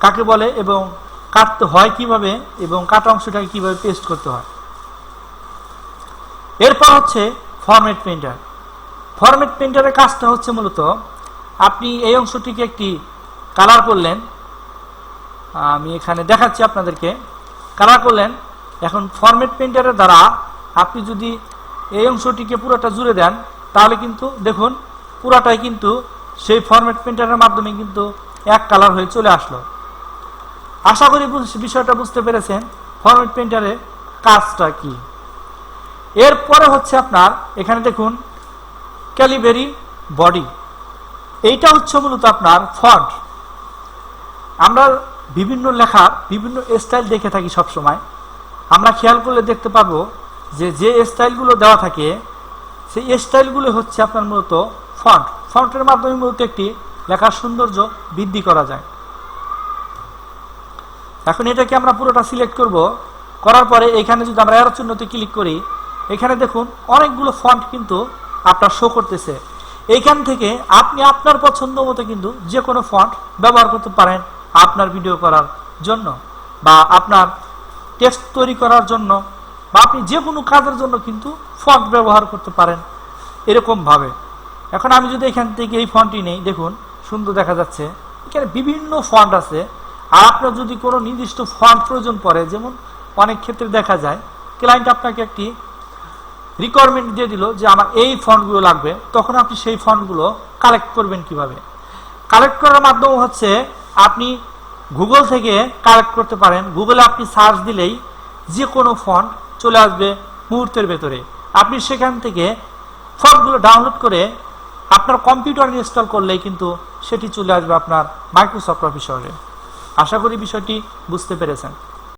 কাকে বলে এবং কাটতে হয় কীভাবে এবং কাটা অংশটাকে কীভাবে পেস্ট করতে হয়। এরপর হচ্ছে ফরম্যাট প্রিন্টার ফরম্যাট প্রিন্টারের কাজটা হচ্ছে মূলত আপনি এই অংশটিকে একটি কালার করলেন। আমি এখানে দেখাচ্ছি আপনাদেরকে। কালার করলেন। এখন ফরম্যাট প্রিন্টারের দ্বারা আপনি যদি এই অংশটিকে পুরোটা জুড়ে দেন, তাহলে কিন্তু দেখুন পুরাটাই কিন্তু সেই ফরম্যাট প্রিন্টারের মাধ্যমে কিন্তু এক কালার হয়ে চলে আসলো। আশা করি বিষয়টা বুঝতে পেরেছেন ফরম্যাট প্রিন্টারের কাজটা কি। এরপরে হচ্ছে আপনার, এখানে দেখুন ক্যালিবেরি বডি এইটা হচ্ছে মূলত আপনার ফন্ট আমরা বিভিন্ন লেখার বিভিন্ন স্টাইল দেখে থাকি সব সময় আমরা খেয়াল করলে দেখতে পাবো যে যে স্টাইলগুলো দেওয়া থাকে, সেই স্টাইলগুলো হচ্ছে আপনার মূলত ফন্ট ফন্টের মাধ্যমে মূলত একটি লেখার সৌন্দর্য বৃদ্ধি করা যায়। এখন এটাকে আমরা পুরোটা সিলেক্ট করব। করার পরে এখানে যদি আমরা এরো চিহ্নতে ক্লিক করি, এখানে দেখুন অনেকগুলো ফন্ট কিন্তু আপনার শো করতেছে। এইখান থেকে আপনি আপনার পছন্দ মতো কিন্তু যে কোনো ফন্ট ব্যবহার করতে পারেন আপনার ভিডিও করার জন্য বা আপনার টেক্সট তৈরি করার জন্য বা আপনি যে কোনো কাজের জন্য কিন্তু ফন্ট ব্যবহার করতে পারেন এরকমভাবে। এখন আমি যদি এখান থেকে এই ফন্টটি নেই, দেখুন সুন্দর দেখা যাচ্ছে। এখানে বিভিন্ন ফন্ট আছে। আর আপনার যদি কোনো নির্দিষ্ট ফন্ট প্রয়োজন পড়ে, যেমন অনেক ক্ষেত্রে দেখা যায় ক্লায়েন্ট আপনাকে একটি রিকোয়ারমেন্ট দিয়ে দিল যে আমার এই ফন্টগুলো লাগবে, তখন আপনি সেই ফন্টগুলো কালেক্ট করবেন কীভাবে? কালেক্ট করার মাধ্যম হচ্ছে আপনি গুগল থেকে কালেক্ট করতে পারেন। গুগলে আপনি সার্চ দিলেই যে কোনো ফন্ট চলে আসবে মুহূর্তের ভেতরে। আপনি সেখান থেকে ফন্টগুলো ডাউনলোড করে আপনার কম্পিউটার ইনস্টল করলেই কিন্তু সেটি চলে আসবে আপনার মাইক্রোসফট অফিসে আশা করি বিষয়টি বুঝতে পেরেছেন।